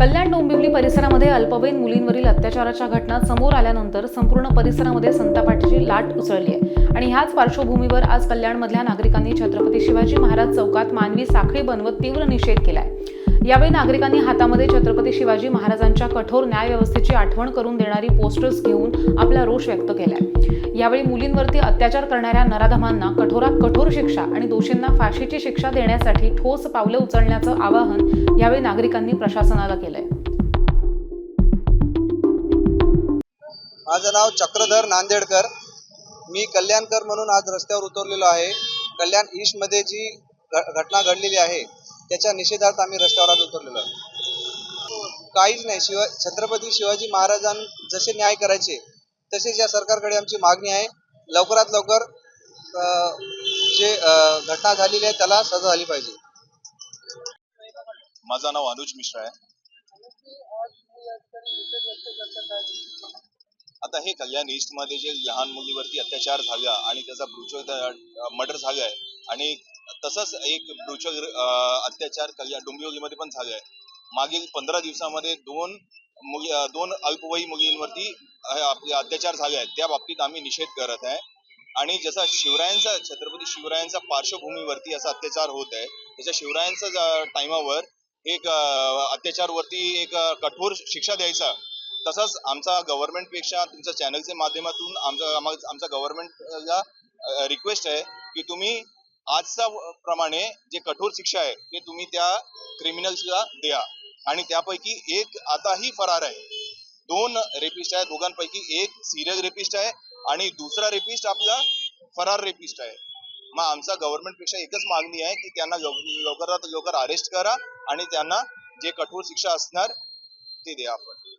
कल्याण डोंबिवली परिसरामध्ये अल्पवयीन मुलींवरील अत्याचाराच्या घटना समोर आल्यानंतर संपूर्ण परिसरामध्ये संतापाची लाट उसळली आहे. आणि ह्याच पार्श्वभूमीवर आज कल्याणमधल्या नागरिकांनी छत्रपती शिवाजी महाराज चौकात मानवी साखळी बनवत तीव्र निषेध केलाय. यावेळी नागरिकांनी हातामध्ये छत्रपती शिवाजी महाराजांच्या कठोर न्यायव्यवस्थेची आठवण करून देणारी पोस्टर्स घेऊन आपला रोष व्यक्त केलाय. यावेळी मुलींवरती अत्याचार करणाऱ्या नराधमांना कठोरात कठोर शिक्षा आणि दोषींना फाशीची शिक्षा देण्यासाठी ठोस पावले उचलण्याचं आवाहन यावेळी नागरिकांनी प्रशासनाला केलंय. माझं नाव चक्रधर नांदेडकर. मी कल्याणकर म्हणून आज रस्त्यावर उतरलेलो आहे. कल्याण ईस्टमध्ये जी घटना घडलेली आहे त्याच्या निषेधार्थ आम्ही रस्त्यावर आज उतरलेलो आहे. काहीच नाही. शिवा छत्रपती शिवाजी महाराजां जसे न्याय करायचे तसेच या सरकारकडे आमची मागणी आहे. लवकरात लवकर जे घटना झालेली आहे त्याला सजा झाली पाहिजे. माझं नाव अनुज मिश्रा आहे. आता हे कल्याण ईस्टमध्ये जे लहान मुलीवरती अत्याचार झाला आणि त्याचा ब्रुचक मर्डर झालाय आणि तसंच एक ब्रुचक अत्याचार कल्याण डोंबिवलीमध्ये पण झालाय. मागील पंधरा दिवसामध्ये दोन मुली दोन अल्पवयी मुलींवरती आपले अत्याचार झाले आहेत. त्या बाबतीत आम्ही निषेध करत आहे. आणि जसा शिवरायांचा छत्रपती शिवरायांचा पार्श्वभूमीवरती असा अत्याचार होत आहे त्याच्या शिवरायांचा टायमावर एक अत्याचारवरती एक कठोर शिक्षा द्यायचा. तसंच आमचा गव्हर्नमेंटपेक्षा तुमच्या चॅनलच्या माध्यमातून आमचा आमचा गव्हर्नमेंटला रिक्वेस्ट आहे की तुम्ही आजचा प्रमाणे जे कठोर शिक्षा आहे ते तुम्ही त्या क्रिमिनल्सला द्या. आणि त्यापैकी एक आताही फरार आहे. दोन रेपिस्ट आहे दोघांपैकी एक सिरियल रेपिस्ट आहे आणि दुसरा रेपिस्ट आपला फरार रेपिस्ट आहे. मग आमचा गव्हर्नमेंटपेक्षा एकच मागणी आहे की त्यांना लवकरात लवकर अरेस्ट करा आणि त्यांना जे कठोर शिक्षा असणार ते द्या आपण.